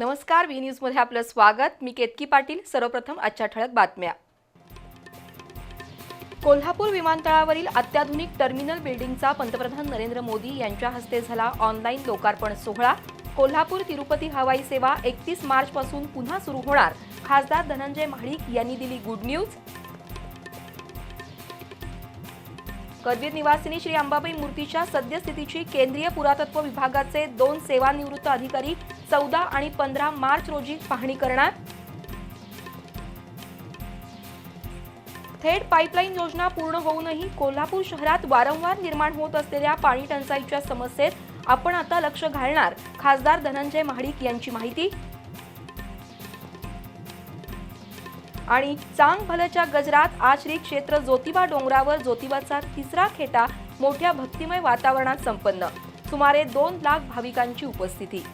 नमस्कार व्ही न्यूजमध्ये आपलं स्वागत. मी केतकी पाटील. सर्वप्रथम आजच्या ठळक बातम्या. कोल्हापूर विमानतळावरील अत्याधुनिक टर्मिनल बिल्डिंगचा पंतप्रधान नरेंद्र मोदी यांच्या हस्ते झाला ऑनलाईन लोकार्पण सोहळा. कोल्हापूर तिरुपती हवाई सेवा एकतीस मार्चपासून पुन्हा सुरू होणार. खासदार धनंजय महाडिक यांनी दिली गुड न्यूज. करवीर निवासिनी श्री अंबाबाई मूर्तीच्या सद्यस्थितीची केंद्रीय पुरातत्व विभागाचे दोन सेवानिवृत्त अधिकारी चौदा आणि पंधरा मार्च रोजी पाहणी करणार. थेट पाईपलाईन योजना पूर्ण होऊनही कोल्हापूर शहरात वारंवार निर्माण होत असलेल्या पाणी टंचाईच्या समस्येत आपण आता लक्ष घालणार खासदार धनंजय महाडिक यांची माहिती. आणि चांग भलच्या गजरात आज श्री क्षेत्र ज्योतिबा डोंगरावर ज्योतिबाचा तिसरा खेटा मोठ्या भक्तिमय वातावरणात संपन्न. सुमारे दोन लाख भाविकांची उपस्थिती.